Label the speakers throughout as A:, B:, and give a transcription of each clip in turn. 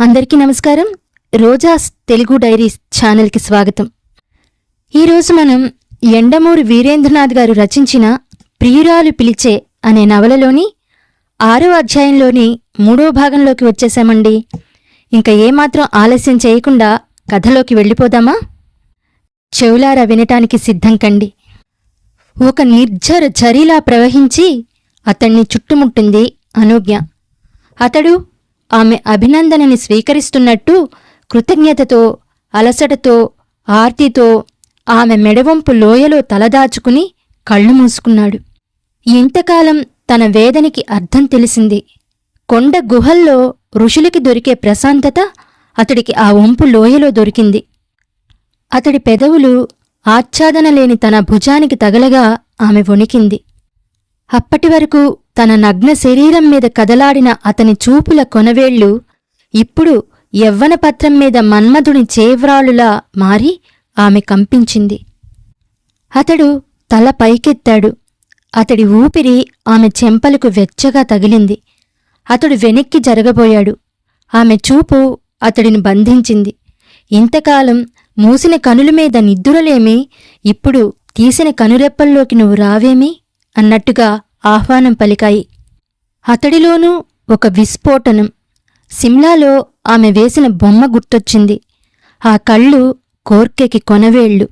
A: అందరికీ నమస్కారం. రోజాస్ తెలుగు డైరీస్ ఛానల్కి స్వాగతం. ఈరోజు మనం ఎండమూరి వీరేంద్రనాథ్ గారు రచించిన ప్రియురాలు పిలిచే అనే నవలలోని ఆరో అధ్యాయంలోని మూడో భాగంలోకి వచ్చేసామండి. ఇంకా ఏమాత్రం ఆలస్యం చేయకుండా కథలోకి వెళ్ళిపోదామా? చెవులారా వినటానికి సిద్ధం కండి. ఒక నిర్జర చరిలా ప్రవహించి అతన్ని చుట్టుముట్టింది అనుజ్ఞ అతడు ఆమె అభినందనని స్వీకరిస్తున్నట్టు కృతజ్ఞతతో అలసటతో ఆర్తితో ఆమె మెడవంపు లోయలో తలదాచుకుని కళ్ళు మూసుకున్నాడు. ఇంతకాలం తన వేదనికి అర్థం తెలిసింది. కొండ గుహల్లో ఋషులకి దొరికే ప్రశాంతత అతడికి ఆ వంపు లోయలో దొరికింది. అతడి పెదవులు ఆచ్ఛాదన లేని తన భుజానికి తగలగా ఆమె వణికింది. అప్పటి వరకు తన నగ్న శరీరం మీద కదలాడిన అతని చూపుల కొనవేళ్ళు ఇప్పుడు యవ్వనపత్రం మీద మన్మధుని చేవ్రాలులా మారి ఆమె కంపించింది. అతడు తల పైకెత్తాడు. అతడి ఊపిరి ఆమె చెంపలకు వెచ్చగా తగిలింది. అతడు వెనక్కి జరగబోయాడు. ఆమె చూపు అతడిని బంధించింది. ఇంతకాలం మూసిన కనుల మీద నిద్దురలేమి ఇప్పుడు తీసిన కనురెప్పల్లోకి నువ్వు రావేమి? అన్నట్టుగా ఆహ్వానం పలికాయి. అతడిలోనూ ఒక విస్ఫోటనం. సిమ్లాలో ఆమె వేసిన బొమ్మ గుర్తొచ్చింది. ఆ కళ్ళు కోర్కెకి కొనవేళ్ళు.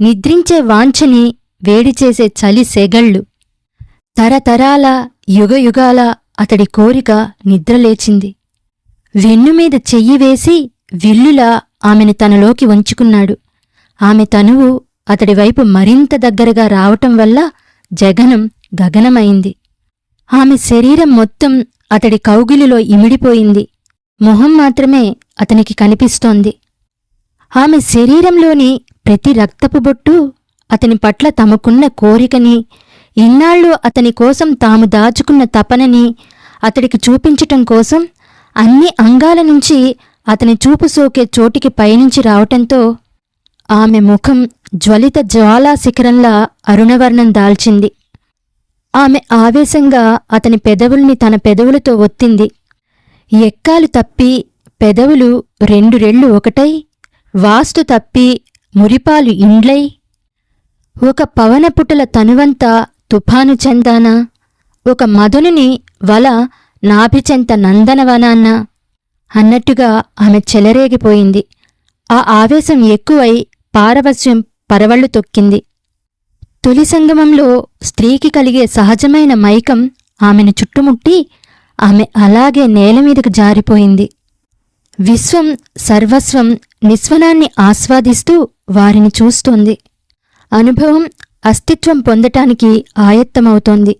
A: నిద్రించే వాంఛని వేడి చేసే చలి సెగళ్ళు. తరతరాల యుగయుగాల అతడి కోరిక నిద్రలేచింది. వెన్నుమీద చెయ్యి వేసి విల్లులా ఆమెను తనలోకి వంచుకున్నాడు. ఆమె తనువు అతడి వైపు మరింత దగ్గరగా రావటం వల్ల జగనం గగనమైంది. ఆమె శరీరం మొత్తం అతడి కౌగిలిలో ఇమిడిపోయింది. మొహం మాత్రమే అతనికి కనిపిస్తోంది. ఆమె శరీరంలోని ప్రతి రక్తపు బొట్టు అతని పట్ల తమకున్న కోరికని ఇన్నాళ్ళు అతని కోసం తాము దాచుకున్న తపనని అతడికి చూపించటం కోసం అన్ని అంగాల నుంచి అతని చూపు సోకే చోటికి పయనించి రావటంతో ఆమె ముఖం జ్వలిత జ్వాలా శిఖరంలా అరుణవర్ణం దాల్చింది. ఆమె ఆవేశంగా అతని పెదవుల్ని తన పెదవులతో ఒత్తింది. ఎక్కాలు తప్పి పెదవులు రెండు రెళ్ళు ఒకటై వాస్తు తప్పి మురిపాలు ఇండ్లై. ఒక పవనపుటల తనువంతా తుఫాను చెందాన? ఒక మదనుని వల నాభిచెంత నందనవనాన్న అన్నట్టుగా ఆమె చెలరేగిపోయింది. ఆ ఆవేశం ఎక్కువై పారవశ్యం పరవళ్ళు తొక్కింది. తొలి సంగమంలో స్త్రీకి కలిగే సహజమైన మైకం ఆమెను చుట్టుముట్టి ఆమె అలాగే నేల మీదకు జారిపోయింది. విశ్వం సర్వస్వం నిస్వనాన్ని ఆస్వాదిస్తూ వారిని చూస్తోంది. అనుభవం అస్తిత్వం పొందటానికి ఆయత్తమవుతోంది.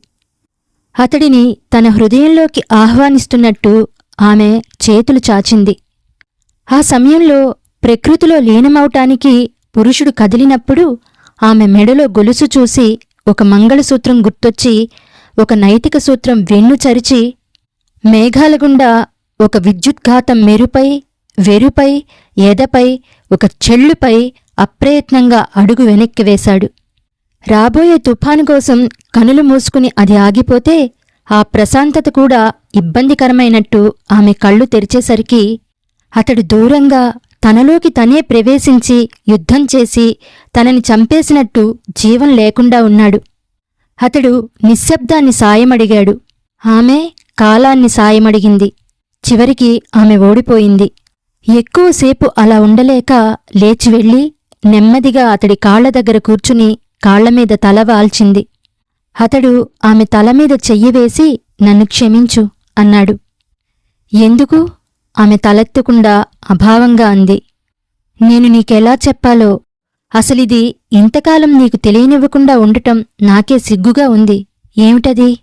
A: అతడిని తన హృదయంలోకి ఆహ్వానిస్తున్నట్టు ఆమె చేతులు చాచింది. ఆ సమయంలో ప్రకృతిలో లీనమవటానికి పురుషుడు కదిలినప్పుడు ఆమె మెడలో గొలుసు చూసి ఒక మంగళసూత్రం గుర్తొచ్చి ఒక నైతిక సూత్రం వెన్ను చరిచి మేఘాల గుండా ఒక విద్యుద్ఘాతం మెరుపై వెరుపై ఎదపై ఒక చెల్లుపై అప్రయత్నంగా అడుగు వెనక్కి వేశాడు. రాబోయే తుఫాను కోసం కనులు మూసుకుని అది ఆగిపోతే ఆ ప్రశాంతత కూడా ఇబ్బందికరమైనట్టు ఆమె కళ్ళు తెరిచేసరికి అతడు దూరంగా తనలోకి తనే ప్రవేశించి యుద్ధం చేసి తనని చంపేసినట్టు జీవం లేకుండా ఉన్నాడు. అతడు నిశ్శబ్దాన్ని సాయమడిగాడు. ఆమె కాలాన్ని సాయమడిగింది. చివరికి ఆమె ఓడిపోయింది. ఎక్కువసేపు అలా ఉండలేక లేచి వెళ్ళి నెమ్మదిగా అతడి కాళ్ళ దగ్గర కూర్చుని కాళ్ళమీద తల వాల్చింది. అతడు ఆమె తలమీద చెయ్యి వేసి నన్ను క్షమించు అన్నాడు. ఎందుకు? ఆమె తలెత్తకుండా అభావంగా అంది. నేను నీకెలా చెప్పాలో? అసలిది ఇంతకాలం నీకు తెలియనివ్వకుండా ఉండటం నాకే సిగ్గుగా ఉంది. ఏమిటది?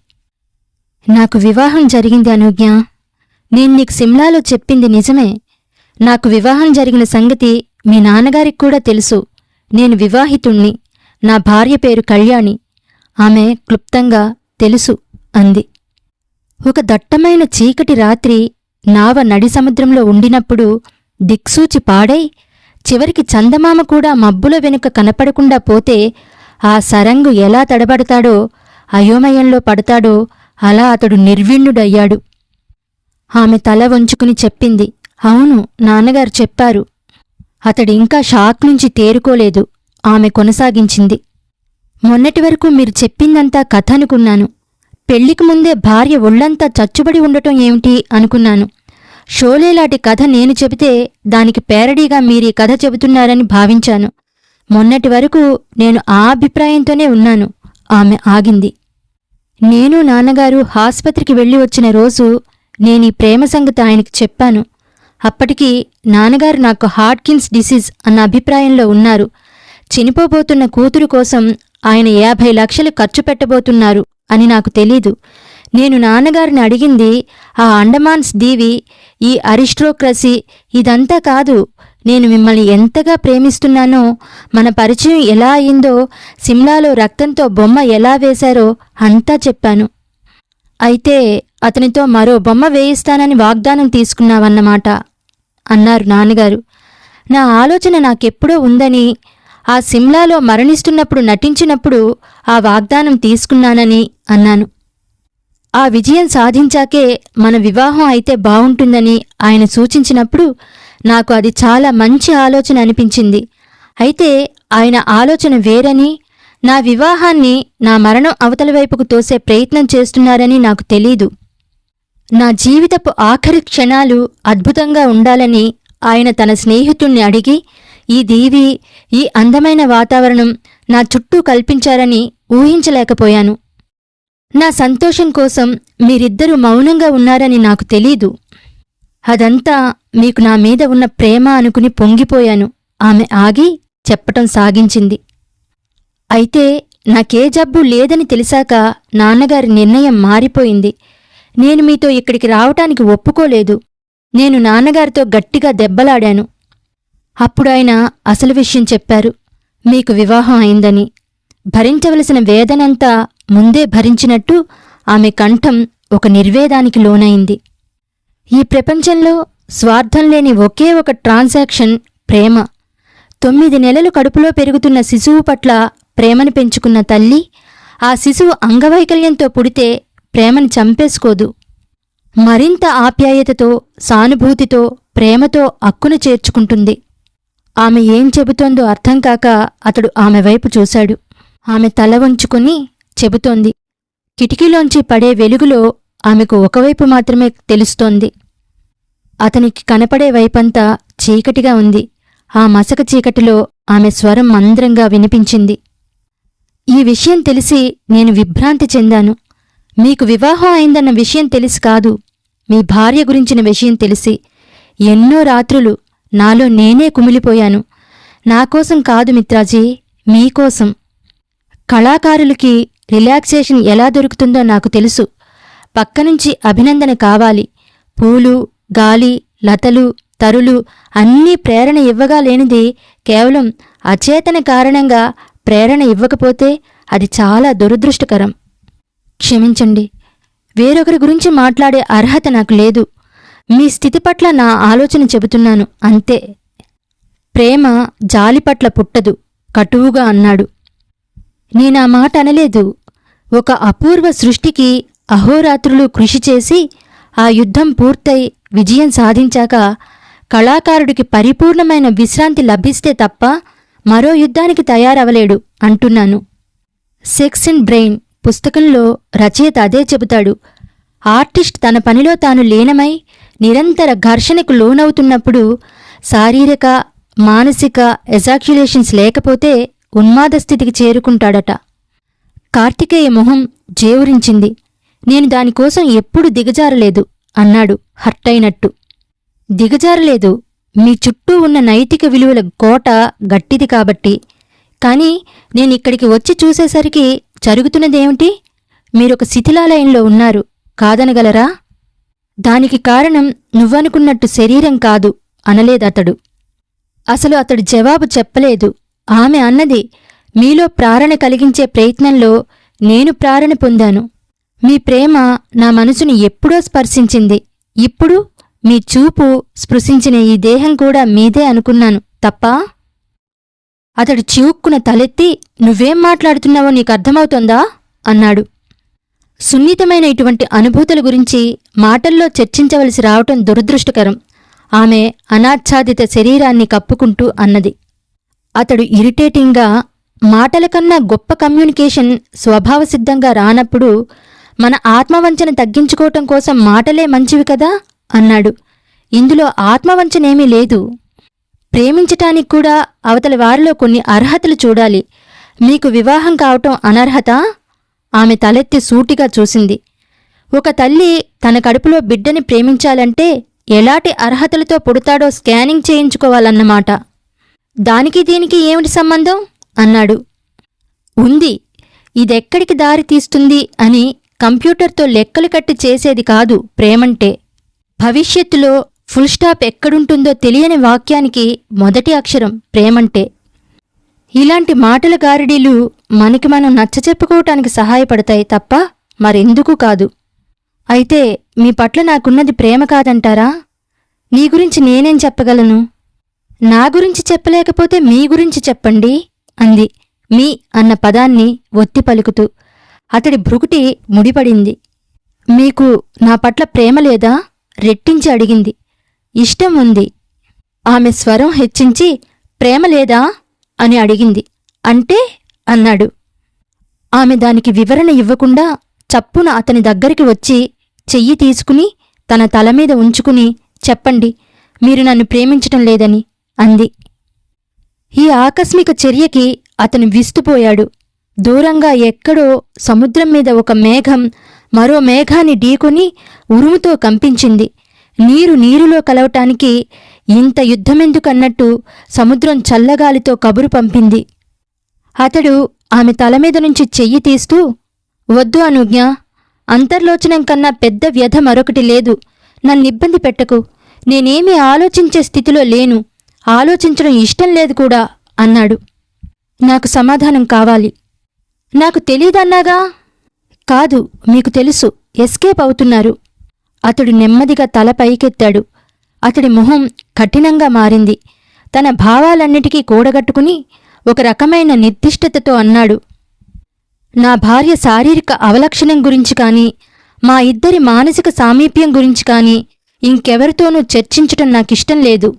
A: నాకు వివాహం జరిగింది అనుజ్ఞ. నేను నీకు సిమ్లాలో చెప్పింది నిజమే. నాకు వివాహం జరిగిన సంగతి మీ నాన్నగారికి కూడా తెలుసు. నేను వివాహితుణ్ణి. నా భార్య పేరు కళ్యాణి. ఆమె క్లుప్తంగా తెలుసు అంది. ఒక దట్టమైన చీకటి రాత్రి నావ నడి సముద్రంలో ఉండినప్పుడు దిక్సూచి పాడై చివరికి చందమామ కూడా మబ్బుల వెనుక కనపడకుండా పోతే ఆ సరంగు ఎలా తడబడతాడో అయోమయంలో పడతాడో అలా అతడు నిర్విణ్ణుడయ్యాడు. ఆమె తల వంచుకుని చెప్పింది అవును నాన్నగారు చెప్పారు. అతడు ఇంకా షాక్ నుంచి తేరుకోలేదు ఆమె కొనసాగించింది. మొన్నటి వరకు మీరు చెప్పిందంతా కథ అనుకున్నాను. పెళ్ళికి ముందే భార్య ఒళ్ళంతా చచ్చుబడి ఉండటం ఏమిటి అనుకున్నాను. షోలేలాంటి కథ నేను చెబితే దానికి పేరడీగా మీరీ కథ చెబుతున్నారని భావించాను. మొన్నటి వరకు నేను ఆ అభిప్రాయంతోనే ఉన్నాను. ఆమె ఆగింది. నేను నాన్నగారు ఆసుపత్రికి వెళ్ళి వచ్చిన రోజు నేను ఈ ప్రేమ సంగతి ఆయనకి చెప్పాను. అప్పటికి నాన్నగారు నాకు హార్ట్కిన్స్ డిసీజ్ అన్న అభిప్రాయంలో ఉన్నారు. చనిపోబోతున్న కూతురు కోసం ఆయన యాభై లక్షలు ఖర్చు పెట్టబోతున్నారు. అని నాకు తెలీదు. నేను నాన్నగారిని అడిగింది ఆ అండమాన్స్ దీవి ఈ అరిస్ట్రోక్రసీ ఇదంతా కాదు. నేను మిమ్మల్ని ఎంతగా ప్రేమిస్తున్నానో మన పరిచయం ఎలా అయిందో సిమ్లాలో రక్తంతో బొమ్మ ఎలా వేశారో అంతా చెప్పాను. అయితే అతనితో మరో బొమ్మ వేయిస్తానని వాగ్దానం తీసుకున్నావన్నమాట అన్నారు నాన్నగారు. నా ఆలోచన నాకెప్పుడో ఉందని ఆ సిమ్లాలో మరణిస్తున్నప్పుడు నటించినప్పుడు ఆ వాగ్దానం తీసుకున్నానని అన్నాను. ఆ విజయం సాధించాకే మన వివాహం అయితే బాగుంటుందని ఆయన సూచించినప్పుడు నాకు అది చాలా మంచి ఆలోచన అనిపించింది. అయితే ఆయన ఆలోచన వేరని నా వివాహాన్ని నా మరణం అవతల వైపుకు తోసే ప్రయత్నం చేస్తున్నారని నాకు తెలీదు. నా జీవితపు ఆఖరి క్షణాలు అద్భుతంగా ఉండాలని ఆయన తన స్నేహితుణ్ణి అడిగి ఈ దీవి ఈ అందమైన వాతావరణం నా చుట్టూ కల్పించారని ఊహించలేకపోయాను. నా సంతోషం కోసం మీరిద్దరూ మౌనంగా ఉన్నారని నాకు తెలీదు. అదంతా మీకు నా మీద ఉన్న ప్రేమ అనుకుని పొంగిపోయాను. ఆమె ఆగి చెప్పటం సాగించింది. అయితే నాకే జబ్బు లేదని తెలిసాక నాన్నగారి నిర్ణయం మారిపోయింది. నేను మీతో ఇక్కడికి రావటానికి ఒప్పుకోలేదు. నేను నాన్నగారితో గట్టిగా దెబ్బలాడాను. అప్పుడు ఆయన అసలు విషయం చెప్పారు. మీకు వివాహం అయిందని. భరించవలసిన వేదనంతా ముందే భరించినట్టు ఆమె కంఠం ఒక నిర్వేదానికి లోనైంది. ఈ ప్రపంచంలో స్వార్థం లేని ఒకే ఒక ట్రాన్సాక్షన్ ప్రేమ. తొమ్మిది నెలలు కడుపులో పెరుగుతున్న శిశువు పట్ల ప్రేమను పెంచుకున్న తల్లి ఆ శిశువు అంగవైకల్యంతో పుడితే ప్రేమను చంపేసుకోదు. మరింత ఆప్యాయతతో సానుభూతితో ప్రేమతో అక్కును చేర్చుకుంటుంది. ఆమె ఏం చెబుతోందో అర్థం కాక అతడు ఆమె వైపు చూశాడు. ఆమె తల వంచుకుని చెబుతోంది. కిటికీలోంచి పడే వెలుగులో ఆమెకు ఒకవైపు మాత్రమే తెలుస్తోంది. అతనికి కనపడే వైపంతా చీకటిగా ఉంది. ఆ మసక చీకటిలో ఆమె స్వరం మంద్రంగా వినిపించింది. ఈ విషయం తెలిసి నేను విభ్రాంతి చెందాను. మీకు వివాహం అయిందన్న విషయం తెలిసి కాదు. మీ భార్య గురించిన విషయం తెలిసి. ఎన్నో రాత్రులు నాలో నేనే కుమిలిపోయాను. నాకోసం కాదు మిత్రాజీ మీకోసం కళాకారులకి రిలాక్సేషన్ ఎలా దొరుకుతుందో నాకు తెలుసు. పక్కనుంచి అభినందన కావాలి. పూలు గాలి లతలు తరులు అన్నీ ప్రేరణ ఇవ్వగా లేనిది కేవలం అచేతన కారణంగా ప్రేరణ ఇవ్వకపోతే అది చాలా దురదృష్టకరం. క్షమించండి. వేరొకరి గురించి మాట్లాడే అర్హత నాకు లేదు. మీ స్థితి పట్ల నా ఆలోచన చెబుతున్నాను అంతే. ప్రేమ జాలి పట్ల పుట్టదు కటువుగా అన్నాడు. నేనా మాట అనలేదు. ఒక అపూర్వ సృష్టికి అహోరాత్రులు కృషి చేసి ఆ యుద్ధం పూర్తయి విజయం సాధించాక కళాకారుడికి పరిపూర్ణమైన విశ్రాంతి లభిస్తే తప్ప మరో యుద్ధానికి తయారవలేడు అంటున్నాను. సెక్స్ అండ్ బ్రెయిన్ పుస్తకంలో రచయిత అదే చెబుతాడు. ఆర్టిస్ట్ తన పనిలో తాను లీనమై నిరంతర ఘర్షణకు లోనవుతున్నప్పుడు శారీరక మానసిక ఎజాక్యులేషన్స్ లేకపోతే ఉన్మాద స్థితికి చేరుకుంటాడట. కార్తికేయ మొహం జేవురించింది. నేను దానికోసం ఎప్పుడు దిగజారలేదు అన్నాడు హర్టైనట్టు. దిగజారలేదు. మీ చుట్టూ ఉన్న నైతిక విలువల కోట గట్టిది కాబట్టి. కానీ నేనిక్కడికి వచ్చి చూసేసరికి జరుగుతున్నదేమిటి? మీరొక శిథిలాలయంలో ఉన్నారు. కాదనగలరా? దానికి కారణం నువ్వనుకున్నట్టు శరీరం కాదు అనలేదతడు. అసలు అతడు జవాబు చెప్పలేదు. ఆమె అన్నది మీలో ప్రేరణ కలిగించే ప్రయత్నంలో నేను ప్రేరణ పొందాను. మీ ప్రేమ నా మనసుని ఎప్పుడో స్పర్శించింది. ఇప్పుడు మీ చూపు స్పృశించిన ఈ దేహం కూడా మీదే అనుకున్నాను. తప్ప? అతడు చివుక్కున తలెత్తి నువ్వేం మాట్లాడుతున్నావో నీకు అర్థమవుతోందా అన్నాడు. సున్నితమైన ఇటువంటి అనుభూతుల గురించి మాటల్లో చర్చించవలసి రావటం దురదృష్టకరం. ఆమె అనాచ్ఛాదిత శరీరాన్ని కప్పుకుంటూ అన్నది. అతడు ఇరిటేటింగ్గా మాటల కన్నా గొప్ప కమ్యూనికేషన్ స్వభావసిద్ధంగా రానప్పుడు మన ఆత్మవంచన తగ్గించుకోవటం కోసం మాటలే మంచివి కదా? అన్నాడు. ఇందులో ఆత్మవంచనేమీ లేదు. ప్రేమించటానికి కూడా అవతలి వారిలో కొన్ని అర్హతలు చూడాలి. మీకు వివాహం కావటం అనర్హత? ఆమె తలెత్తి సూటిగా చూసింది. ఒక తల్లి తన కడుపులో బిడ్డని ప్రేమించాలంటే ఎలాంటి అర్హతలతో పుడతాడో స్కానింగ్ చేయించుకోవాలన్నమాట. దానికి దీనికి ఏమిటి సంబంధం? అన్నాడు. ఉంది. ఇదెక్కడికి దారి తీస్తుంది అని కంప్యూటర్తో లెక్కలు కట్టి చేసేది కాదు ప్రేమంటే. భవిష్యత్తులో ఫుల్ స్టాప్ ఎక్కడుంటుందో తెలియని వాక్యానికి మొదటి అక్షరం ప్రేమంటే. ఇలాంటి మాటల గారిడీలు మనకి మనం నచ్చచెప్పుకోవటానికి సహాయపడతాయి తప్ప మరెందుకు కాదు. అయితే మీ పట్ల నాకున్నది ప్రేమ కాదంటారా? నీ గురించి నేనేం చెప్పగలను? నా గురించి చెప్పలేకపోతే మీ గురించి చెప్పండి అంది. మీ అన్న పదాన్ని ఒత్తి పలుకుతూ. అతడి భ్రుకుటి ముడిపడింది. మీకు నా పట్ల ప్రేమ లేదా? రెట్టించి అడిగింది. ఇష్టం ఉంది. ఆమె స్వరం హెచ్చించి ప్రేమ లేదా? అని అడిగింది. అంటే? అన్నాడు. ఆమె దానికి వివరణ ఇవ్వకుండా చప్పున అతని దగ్గరికి వచ్చి చెయ్యి తీసుకుని తన తల మీద ఉంచుకుని చెప్పండి మీరు నన్ను ప్రేమించటం లేదని అంది. ఈ ఆకస్మిక చర్యకి అతను విస్తుపోయాడు. దూరంగా ఎక్కడో సముద్రం మీద ఒక మేఘం మరో మేఘాన్ని ఢీకొని ఉరుముతో కంపించింది. నీరు నీరులో కలవటానికి ఇంత యుద్ధమెందుకన్నట్టు సముద్రం చల్లగాలితో కబురు పంపింది. అతడు ఆమె తల మీద నుంచి చెయ్యి తీస్తూ వద్దు అనుజ్ఞ అంతర్లోచనం కన్నా పెద్ద వ్యధ మరొకటి లేదు. నన్నిబ్బంది పెట్టకు. నేనేమీ ఆలోచించే స్థితిలో లేను. ఆలోచించడం ఇష్టం లేదు కూడా అన్నాడు. నాకు సమాధానం కావాలి. నాకు తెలీదన్నాగా? కాదు మీకు తెలుసు. ఎస్కేప్ అవుతున్నారు. అతడు నెమ్మదిగా తల పైకెత్తాడు. అతడి మొహం కఠినంగా మారింది. తన భావాలన్నిటికీ కూడగట్టుకుని ఒక రకమైన నిర్దిష్టతతో అన్నాడు. నా భార్య శారీరక అవలక్షణం గురించి కానీ మా ఇద్దరి మానసిక సామీప్యం గురించి కానీ ఇంకెవరితోనూ చర్చించటం నాకిష్టం లేదు.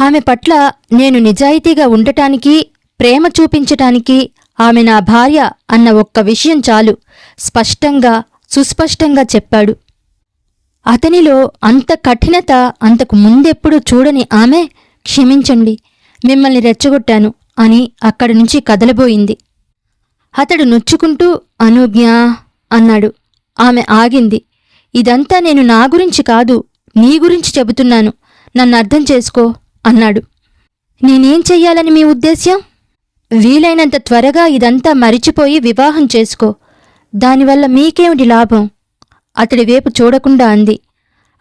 A: ఆమె పట్ల నేను నిజాయితీగా ఉండటానికి ప్రేమ చూపించటానికి ఆమె నా భార్య అన్న ఒక్క విషయం చాలు స్పష్టంగా సుస్పష్టంగా చెప్పాడు. అతనిలో అంత కఠినత అంతకు ముందెప్పుడూ చూడని ఆమె క్షమించండి మిమ్మల్ని రెచ్చగొట్టాను అని అక్కడి నుంచి కదలబోయింది. అతడు నొచ్చుకుంటూ అనుజ్ఞ అన్నాడు. ఆమె ఆగింది. ఇదంతా నేను నా గురించి కాదు నీ గురించి చెబుతున్నాను. నన్ను అర్థం చేసుకో అన్నాడు. నేనేం చెయ్యాలని మీ ఉద్దేశ్యం? వీలైనంత త్వరగా ఇదంతా మరిచిపోయి వివాహం చేసుకో. దానివల్ల మీకేమిటి లాభం? అతడి వైపు చూడకుండా అంది.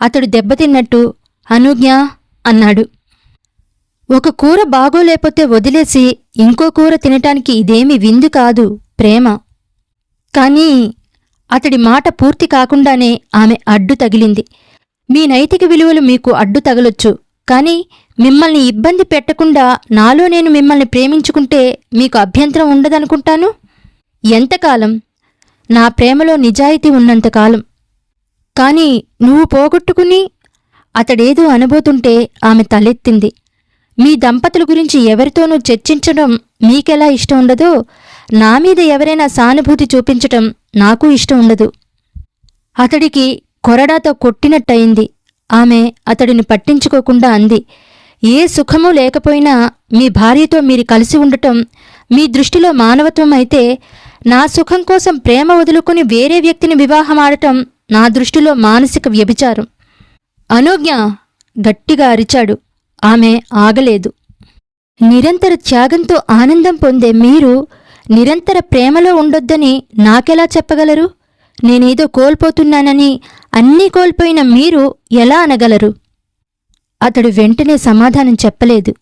A: అతడు దెబ్బతిన్నట్టు అనుజ్ఞ అన్నాడు. ఒక కూర బాగోలేకపోతే వదిలేసి ఇంకో కూర తినటానికి ఇదేమి విందు కాదు ప్రేమ. కానీ అతడి మాట పూర్తి కాకుండానే ఆమె అడ్డు తగిలింది. మీ నైతిక విలువలు మీకు అడ్డు తగలొచ్చు కానీ మిమ్మల్ని ఇబ్బంది పెట్టకుండా నాలో నేను మిమ్మల్ని ప్రేమించుకుంటే మీకు అభ్యంతరం ఉండదనుకుంటాను? ఎంతకాలం? నా ప్రేమలో నిజాయితీ ఉన్నంతకాలం. కాని నువ్వు పోగొట్టుకుని అతడేదో అనబోతుంటే ఆమె తలెత్తింది. మీ దంపతుల గురించి ఎవరితోనూ చర్చించడం మీకెలా ఇష్టం ఉండదో నా మీద ఎవరైనా సానుభూతి చూపించటం నాకు ఇష్టం ఉండదు. అతడికి కొరడాతో కొట్టినట్టయింది. ఆమె అతడిని పట్టించుకోకుండా అంది. ఏ సుఖము లేకపోయినా మీ భార్యతో మీరు కలిసి ఉండటం మీ దృష్టిలో మానవత్వం అయితే నా సుఖం కోసం ప్రేమ వదులుకుని వేరే వ్యక్తిని వివాహమాడటం నా దృష్టిలో మానసిక వ్యభిచారం. అనుజ్ఞ గట్టిగా అరిచాడు. ఆమె ఆగలేదు. నిరంతర త్యాగంతో ఆనందం పొందే మీరు నిరంతర ప్రేమలో ఉండొద్దని నాకెలా చెప్పగలరు? నేనేదో కోల్పోతున్నానని అన్నీ కోల్పోయిన మీరు ఎలా అనగలరు? అతడు వెంటనే సమాధానం చెప్పలేదు.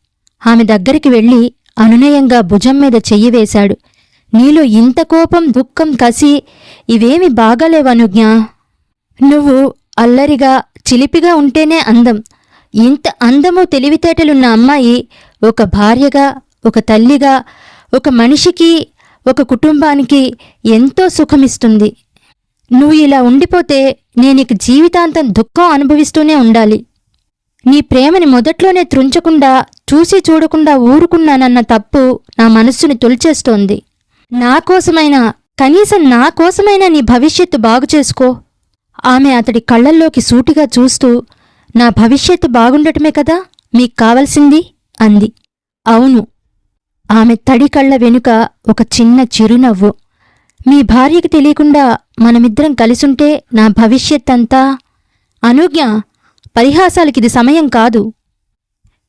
A: ఆమె దగ్గరికి వెళ్ళి అనునయంగా భుజం మీద చెయ్యి వేశాడు. నీలో ఇంత కోపం దుఃఖం కసి ఇవేమి బాగాలేవనుజ్ఞ నువ్వు అల్లరిగా చిలిపిగా ఉంటేనే అందం. ఇంత అందము తెలివితేటలున్న అమ్మాయి ఒక భార్యగా ఒక తల్లిగా ఒక మనిషికి ఒక కుటుంబానికి ఎంతో సుఖమిస్తుంది. నువ్వు ఇలా ఉండిపోతే నేనిక జీవితాంతం దుఃఖం అనుభవిస్తూనే ఉండాలి. నీ ప్రేమని మొదట్లోనే త్రుంచకుండా చూసి చూడకుండా ఊరుకున్నానన్న తప్పు నా మనస్సుని తొలిచేస్తోంది. నా కోసమైనా కనీసం నా కోసమైనా నీ భవిష్యత్తు బాగు చేసుకో ఆమె అతడి కళ్ళల్లోకి సూటిగా చూస్తూ నా భవిష్యత్తు బాగుండటమే కదా మీకు కావలసింది? అంది. అవును. ఆమె తడి కళ్ళ వెనుక ఒక చిన్న చిరునవ్వు. మీ భార్యకి తెలియకుండా మనమిద్దరం కలిసుంటే నా భవిష్యత్తంతా? అనుజ్ఞ పరిహాసాలకిది సమయం కాదు.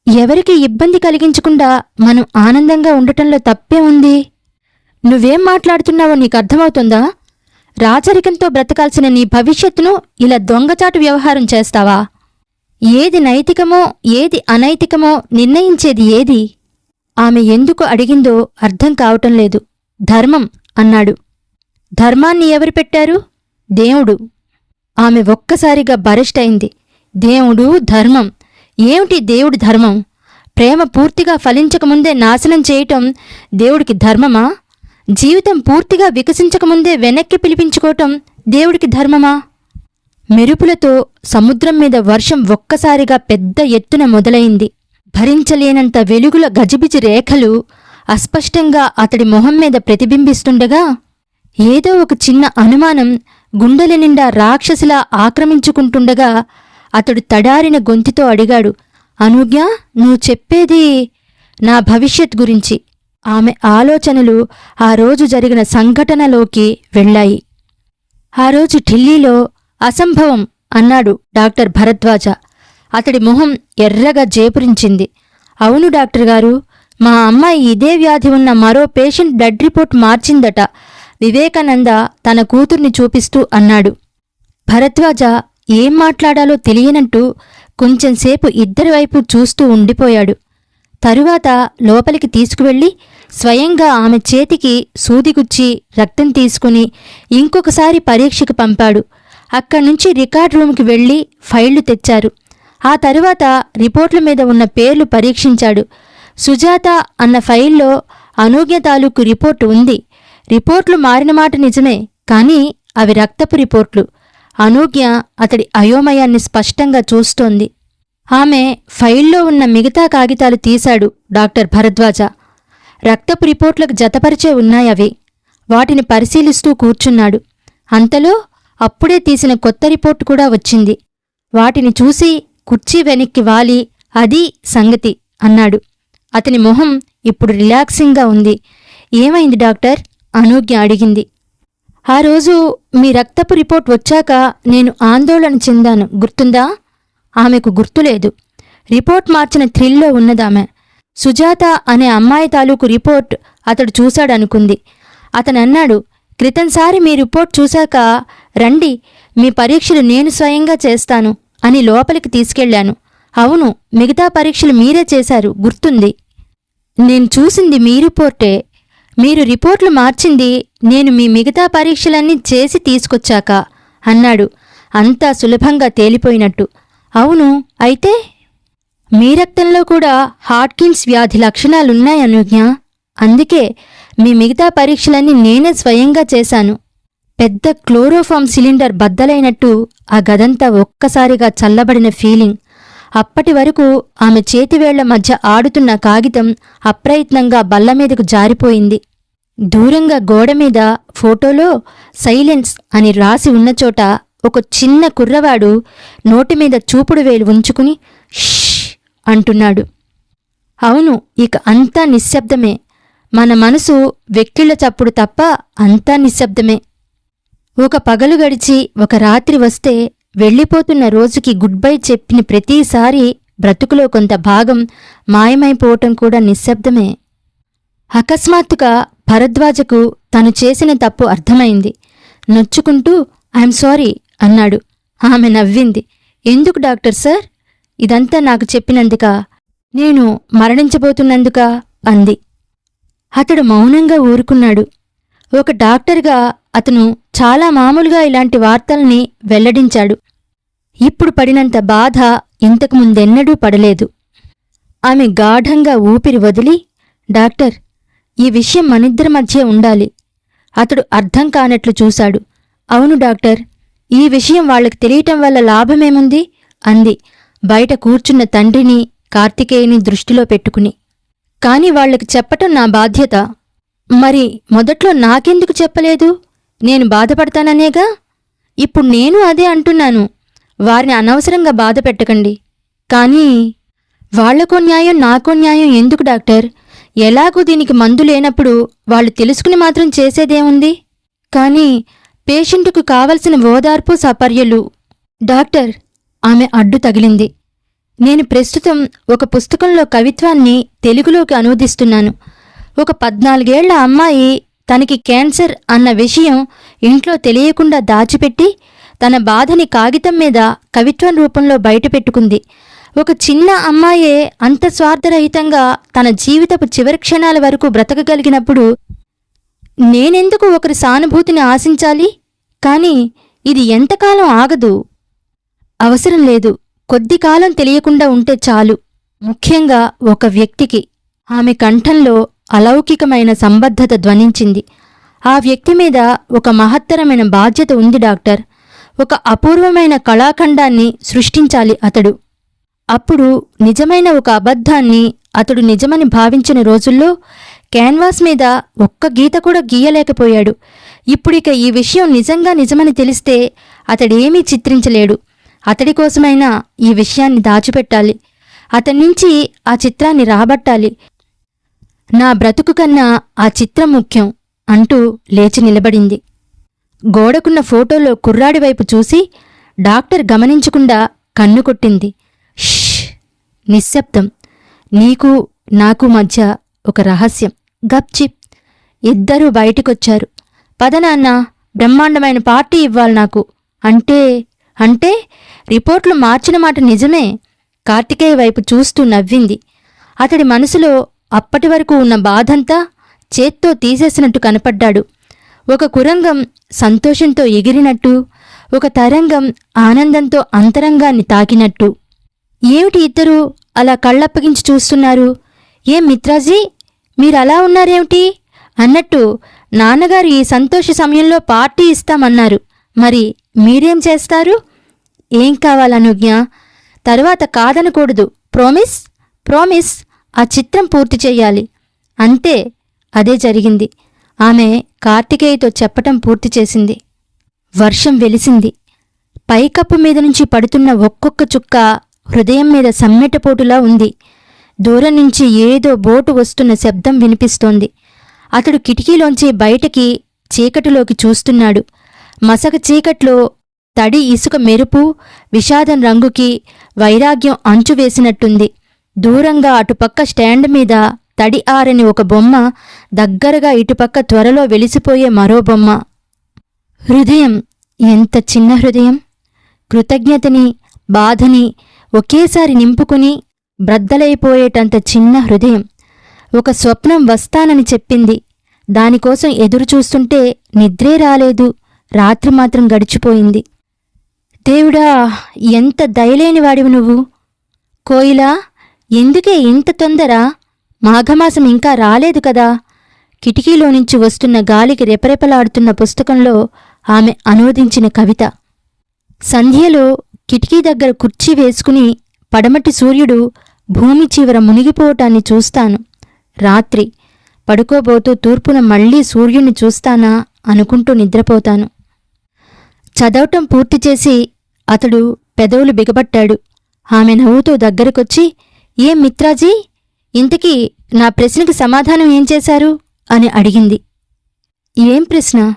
A: ఎవరికి ఇబ్బంది కలిగించకుండా మనం ఆనందంగా ఉండటంలో తప్పే ఉంది? నువ్వేం మాట్లాడుతున్నావో నీకు అర్థమవుతుందా రాచరికంతో బ్రతకాల్సిన నీ భవిష్యత్తును ఇలా దొంగచాటు వ్యవహారం చేస్తావా? ఏది నైతికమో ఏది అనైతికమో నిర్ణయించేది ఏది? ఆమె ఎందుకు అడిగిందో అర్థం కావటం లేదు. ధర్మం అన్నాడు. ధర్మాన్ని ఎవరు పెట్టారు? దేవుడు. ఆమె ఒక్కసారిగా బరెస్టయింది దేవుడు ధర్మం. ఏమిటి దేవుడి ధర్మం? ప్రేమ పూర్తిగా ఫలించకముందే నాశనం చేయటం దేవుడికి ధర్మమా? జీవితం పూర్తిగా వికసించకముందే వెనక్కి పిలిపించుకోవటం దేవుడికి ధర్మమా? మెరుపులతో సముద్రం మీద వర్షం ఒక్కసారిగా పెద్ద ఎత్తున మొదలైంది. భరించలేనంత వెలుగుల గజిబిజి రేఖలు అస్పష్టంగా అతడి మొహం మీద ప్రతిబింబిస్తుండగా ఏదో ఒక చిన్న అనుమానం గుండెల నిండా రాక్షసిలా ఆక్రమించుకుంటుండగా అతడు తడారిన గొంతుతో అడిగాడు అనుజ్ఞ నువ్వు చెప్పేది నా భవిష్యత్ గురించి. ఆమె ఆలోచనలు ఆ రోజు జరిగిన సంఘటనలోకి వెళ్ళాయి. ఆ రోజు ఢిల్లీలో అసంభవం అన్నాడు డాక్టర్ భరద్వాజ. అతడి మొహం ఎర్రగా జేపురించింది. అవును డాక్టర్ గారు మా అమ్మాయి ఇదే వ్యాధి ఉన్న మరో పేషెంట్ బ్లడ్ రిపోర్ట్ మార్చిందట. వివేకానంద తన కూతుర్ని చూపిస్తూ అన్నాడు. భరద్వాజ ఏం మాట్లాడాలో తెలియనంటూ కొంచెంసేపు ఇద్దరి వైపు చూస్తూ ఉండిపోయాడు. తరువాత లోపలికి తీసుకువెళ్ళి స్వయంగా ఆమె చేతికి సూదిగుచ్చి రక్తం తీసుకుని ఇంకొకసారి పరీక్షకు పంపాడు. అక్కడి నుంచి రికార్డ్ రూమ్కి వెళ్ళి ఫైళ్ళు తెచ్చారు. ఆ తరువాత రిపోర్ట్ల మీద ఉన్న పేర్లు పరీక్షించాడు. సుజాత అన్న ఫైల్లో అనూజ్ఞ తాలూకు రిపోర్టు ఉంది. రిపోర్ట్లు మారిన మాట నిజమే కానీ అవి రక్తపు రిపోర్ట్లు. అనూజ్ఞ అతడి అయోమయాన్ని స్పష్టంగా చూస్తోంది. ఆమె ఫైల్లో ఉన్న మిగతా కాగితాలు తీశాడు డాక్టర్ భరద్వాజ. రక్తపు రిపోర్ట్లకు జతపరిచే ఉన్నాయవి వాటిని పరిశీలిస్తూ కూర్చున్నాడు. అంతలో అప్పుడే తీసిన కొత్త రిపోర్ట్ కూడా వచ్చింది. వాటిని చూసి కుర్చీ వెనక్కి వాలి అది సంగతి అన్నాడు. అతని మొహం ఇప్పుడు రిలాక్సింగ్గా ఉంది. ఏమైంది డాక్టర్? అనూజ్ఞ అడిగింది. ఆ రోజు మీ రక్తపు రిపోర్ట్ వచ్చాక నేను ఆందోళన చెందాను. గుర్తుందా? ఆమెకు గుర్తులేదు రిపోర్ట్ మార్చిన థ్రిల్లో ఉన్నదామె. సుజాత అనే అమ్మాయి తాలూకు రిపోర్ట్ అతడు చూశాడనుకుంది. అతనన్నాడు క్రితంసారి మీ రిపోర్ట్ చూశాక రండి మీ పరీక్షలు నేను స్వయంగా చేస్తాను అని లోపలికి తీసుకెళ్ళాను. అవును మిగతా పరీక్షలు మీరే చేశారు గుర్తుంది. నేను చూసింది మీ రిపోర్టే. మీరు రిపోర్ట్లు మార్చింది నేను మీ మిగతా పరీక్షలన్నీ చేసి తీసుకొచ్చాక అన్నాడు. అంతా సులభంగా తేలిపోయినట్టు. అవును అయితే? మీ రక్తంలో కూడా హాట్కిన్స్ వ్యాధి లక్షణాలున్నాయి అనుజ్ఞ? అందుకే మీ మిగతా పరీక్షలన్నీ నేనే స్వయంగా చేశాను. పెద్ద క్లోరోఫామ్ సిలిండర్ బద్దలైనట్టు ఆ గదంతా ఒక్కసారిగా చల్లబడిన ఫీలింగ్. అప్పటి వరకు ఆమె చేతివేళ్ళ మధ్య ఆడుతున్న కాగితం అప్రయత్నంగా బల్ల మీదకు జారిపోయింది. దూరంగా గోడ మీద ఫోటోలో సైలెన్స్ అని రాసి ఉన్న చోట ఒక చిన్న కుర్రవాడు నోటి మీద చూపుడు వేలు ఉంచుకుని ష్ అంటున్నాడు. అవును ఇక అంతా నిశ్శబ్దమే. మన మనసు వ్యక్తుల చప్పుడు తప్ప అంతా నిశ్శబ్దమే. ఒక పగలు గడిచి ఒక రాత్రి వస్తే వెళ్ళిపోతున్న రోజుకి గుడ్ బై చెప్పిన ప్రతిసారి బ్రతుకులో కొంత భాగం మాయమైపోవటం కూడా నిశ్శబ్దమే. అకస్మాత్తుగా భరద్వాజకు తను చేసిన తప్పు అర్థమైంది. నొచ్చుకుంటూ ఐఎమ్ సారీ అన్నాడు. ఆమె నవ్వింది. ఎందుకు డాక్టర్ సార్? ఇదంతా నాకు చెప్పినందుక? నేను మరణించబోతున్నందుక? అంది. అతడు మౌనంగా ఊరుకున్నాడు. ఒక డాక్టర్గా అతను చాలా మామూలుగా ఇలాంటి వార్తల్ని వెల్లడించాడు. ఇప్పుడు పడినంత బాధ ఇంతకు ముందెన్నడూ పడలేదు. ఆమె గాఢంగా ఊపిరి వదిలి డాక్టర్ ఈ విషయం మనిద్దరి మధ్య ఉండాలి. అతడు అర్థం కానట్లు చూశాడు. అవును డాక్టర్ ఈ విషయం వాళ్ళకు తెలియటం వల్ల లాభమేముంది? అంది. బయట కూర్చున్న తండ్రిని కార్తికేయుని దృష్టిలో పెట్టుకుని. కాని వాళ్ళకు చెప్పటం నా బాధ్యత. మరి మొదట్లో నాకెందుకు చెప్పలేదు? నేను బాధపడతాననేగా? ఇప్పుడు నేను అదే అంటున్నాను. వారిని అనవసరంగా బాధ పెట్టకండి. కానీ వాళ్ళకో న్యాయం నాకో న్యాయం ఎందుకు డాక్టర్? ఎలాగూ దీనికి మందు లేనప్పుడు వాళ్ళు తెలుసుకుని మాత్రం చేసేదేముంది? కానీ పేషెంటుకు కావలసిన ఓదార్పు సపర్యలు. డాక్టర్ ఆమె అడ్డు తగిలింది. నేను ప్రస్తుతం ఒక పుస్తకంలో కవిత్వాన్ని తెలుగులోకి అనువదిస్తున్నాను. ఒక పద్నాలుగేళ్ళ అమ్మాయి తనకి క్యాన్సర్ అన్న విషయం ఇంట్లో తెలియకుండా దాచిపెట్టి తన బాధని కాగితం మీద కవిత్వం రూపంలో బయటపెట్టుకుంది. ఒక చిన్న అమ్మాయే అంత స్వార్థరహితంగా తన జీవితపు చివరి క్షణాల వరకు బ్రతకగలిగినప్పుడు నేనెందుకు ఒకరి సానుభూతిని ఆశించాలి? కానీ ఇది ఎంతకాలం ఆగదు. అవసరం లేదు. కొద్ది కాలం తెలియకుండా ఉంటే చాలు. ముఖ్యంగా ఒక వ్యక్తికి. ఆమె కంఠంలో అలౌకికమైన సంబద్ధత ధ్వనించింది. ఆ వ్యక్తి మీద ఒక మహత్తరమైన బాధ్యత ఉంది డాక్టర్. ఒక అపూర్వమైన కళాఖండాన్ని సృష్టించాలి అతడు. అప్పుడు నిజమైన ఒక అబద్ధాన్ని అతడు నిజమని భావించిన రోజుల్లో క్యాన్వాస్ మీద ఒక్క గీత కూడా గీయలేకపోయాడు. ఇప్పుడిక ఈ విషయం నిజంగా నిజమని తెలిస్తే అతడేమీ చిత్రించలేడు. అతడి కోసమైనా ఈ విషయాన్ని దాచిపెట్టాలి. అతని నుంచి ఆ చిత్రాన్ని రాబట్టాలి. నా బ్రతుకు కన్నా ఆ చిత్రం ముఖ్యం అంటూ లేచి నిలబడింది. గోడకున్న ఫోటోలో కుర్రాడి వైపు చూసి డాక్టర్ గమనించకుండా కన్ను కొట్టింది. ష్! నిశ్శబ్దం. నీకు నాకు మధ్య ఒక రహస్యం. గప్చిప్! ఇద్దరూ బయటికొచ్చారు. పదనాన్న బ్రహ్మాండమైన పార్టీ ఇవ్వాలి నాకు. అంటే అంటే రిపోర్ట్లు మార్చిన మాట నిజమే. కార్తికేయ వైపు చూస్తూ నవ్వింది. అతడి మనసులో అప్పటి వరకు ఉన్న బాధంతా చేత్తో తీసేసినట్టు కనపడ్డాడు. ఒక కురంగం సంతోషంతో ఎగిరినట్టు ఒక తరంగం ఆనందంతో అంతరంగాన్ని తాకినట్టు. ఏమిటి ఇద్దరు అలా కళ్ళప్పగించి చూస్తున్నారు? ఏం మిత్రాజీ మీరు అలా ఉన్నారేమిటి? అన్నట్టు నాన్నగారు ఈ సంతోష సమయంలో పార్టీ ఇస్తామన్నారు. మరి మీరేం చేస్తారు? ఏం కావాలనుజ్ఞ తరువాత కాదనకూడదు. Promise promise. ఆ చిత్రం పూర్తి చేయాలి అంతే అదే జరిగింది. ఆమె కార్తికేయతో చెప్పటం పూర్తి చేసింది. వర్షం వెలిసింది. పైకప్పు మీద నుంచి పడుతున్న ఒక్కొక్క చుక్క హృదయం మీద సమ్మెటపోటులా ఉంది. దూరం నుంచి ఏదో బోటు వస్తున్న శబ్దం వినిపిస్తోంది. అతడు కిటికీలోంచి బయటకి చీకటిలోకి చూస్తున్నాడు. మసక చీకట్లో తడి ఇసుక మెరుపు విషాదం రంగుకి వైరాగ్యం అంచు వేసినట్టుంది. దూరంగా అటుపక్క స్టాండ్ మీద తడి ఆరని ఒక బొమ్మ దగ్గరగా ఇటుపక్క త్వరలో వెలిసిపోయే మరో బొమ్మ. హృదయం ఎంత చిన్న హృదయం? కృతజ్ఞతని బాధని ఒకేసారి నింపుకుని బ్రద్దలైపోయేటంత చిన్న హృదయం. ఒక స్వప్నం వస్తానని చెప్పింది. దానికోసం ఎదురుచూస్తుంటే నిద్రే రాలేదు. రాత్రి మాత్రం గడిచిపోయింది. దేవుడా ఎంత దయలేని వాడివి నువ్వు. కోయిలా ఎందుకే ఇంత తొందర? మాఘమాసం ఇంకా రాలేదు కదా. కిటికీలో నుంచి వస్తున్న గాలికి రెపరెపలాడుతున్న పుస్తకంలో ఆమె అనువదించిన కవిత. సంధ్యలో కిటికీ దగ్గర కుర్చీ వేసుకుని పడమటి సూర్యుడు భూమి చివర మునిగిపోవటాన్ని చూస్తాను. రాత్రి పడుకోబోతూ తూర్పున మళ్ళీ సూర్యుని చూస్తానా అనుకుంటూ నిద్రపోతాను. చదవటం పూర్తి చేసి అతడు పెదవులు బిగబట్టాడు. ఆమె నవ్వుతూ దగ్గరకొచ్చి ఏం మిత్రాజీ ఇంతకీ నా ప్రశ్నకి సమాధానం ఏం చేశారు? అని అడిగింది. ఏం ప్రశ్న?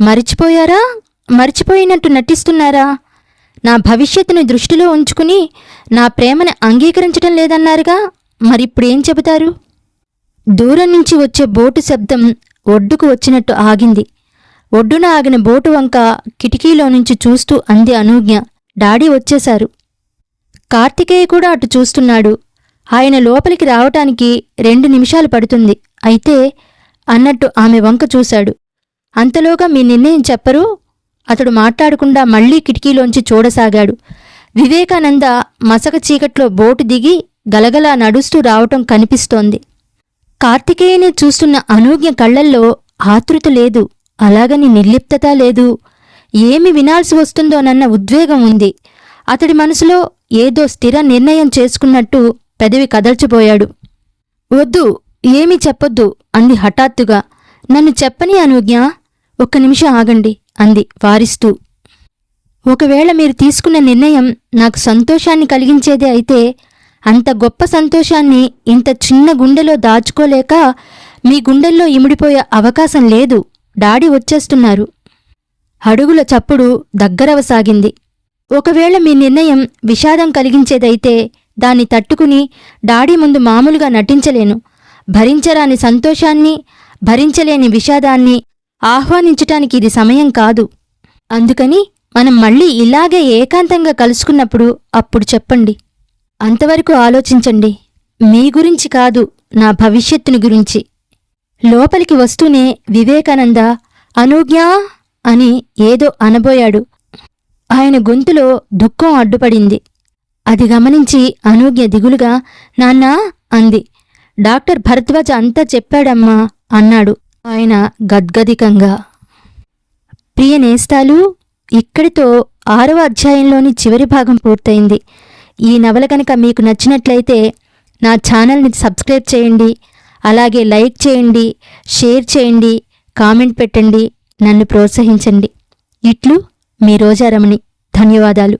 A: మరిచిపోయారా? మరిచిపోయినట్టు నటిస్తున్నారా? నా భవిష్యత్తుని దృష్టిలో ఉంచుకుని నా ప్రేమని అంగీకరించటం లేదన్నారుగా? మరిప్పుడేం చెబుతారు? దూరం నుంచి వచ్చే బోటు శబ్దం ఒడ్డుకు వచ్చినట్టు ఆగింది. ఒడ్డున ఆగిన బోటు వంక కిటికీలో నుంచి చూస్తూ అంది అనూజ్ఞ. డాడీ వచ్చేశారు. కార్తికేయ కూడా అటు చూస్తున్నాడు. ఆయన లోపలికి రావటానికి రెండు నిమిషాలు పడుతుంది. అయితే అన్నట్టు ఆమె వంక చూశాడు. అంతలోగా మీ నిర్ణయం చెప్పరు? అతడు మాట్లాడకుండా మళ్ళీ కిటికీలోంచి చూడసాగాడు. వివేకానంద మసక చీకట్లో బోటు దిగి గలగలా నడుస్తూ రావటం కనిపిస్తోంది. కార్తికేయనే చూస్తున్న అనూజ్ఞ కళ్ళల్లో ఆతృత లేదు అలాగని నిర్లిప్తత లేదు. ఏమి వినాల్సి వస్తుందోనన్న ఉద్వేగం ఉంది. అతడి మనసులో ఏదో స్థిర నిర్ణయం చేసుకున్నట్టు పెదవి కదల్చిపోయాడు. వద్దు ఏమీ చెప్పొద్దు అంది హఠాత్తుగా. నన్ను చెప్పని అనుజ్ఞ ఒక్క నిమిషం ఆగండి అంది వారిస్తూ. ఒకవేళ మీరు తీసుకున్న నిర్ణయం నాకు సంతోషాన్ని కలిగించేదే అయితే అంత గొప్ప సంతోషాన్ని ఇంత చిన్న గుండెలో దాచుకోలేక మీ గుండెల్లో ఇమిడిపోయే అవకాశం లేదు. డాడీ వచ్చేస్తున్నారు. అడుగుల చప్పుడు దగ్గరవసాగింది. ఒకవేళ మీ నిర్ణయం విషాదం కలిగించేదైతే దాన్ని తట్టుకుని డాడీ ముందు మామూలుగా నటించలేను. భరించరాని సంతోషాన్ని భరించలేని విషాదాన్ని ఆహ్వానించటానికి ఇది సమయం కాదు. అందుకని మనం మళ్ళీ ఇలాగే ఏకాంతంగా కలుసుకున్నప్పుడు అప్పుడు చెప్పండి. అంతవరకు ఆలోచించండి. మీ గురించి కాదు నా భవిష్యత్తుని గురించి. లోపలికి వస్తూనే వివేకానంద అనూజ్ఞా అని ఏదో అనబోయాడు. ఆయన గొంతులో దుఃఖం అడ్డుపడింది. అది గమనించి అనూజ్ఞ దిగులుగా నాన్నా అంది. డాక్టర్ భరద్వాజ అంతా చెప్పాడమ్మా అన్నాడు ఆయన గద్గదికంగా. ప్రియ నేస్తాలు ఇక్కడితో ఆరవ అధ్యాయంలోని చివరి భాగం పూర్తయింది. ఈ నవల కనుక మీకు నచ్చినట్లయితే నా ఛానల్ని సబ్స్క్రైబ్ చేయండి అలాగే లైక్ చేయండి షేర్ చేయండి కామెంట్ పెట్టండి నన్ను ప్రోత్సహించండి. ఇట్లు మీ రోజారమణి ధన్యవాదాలు.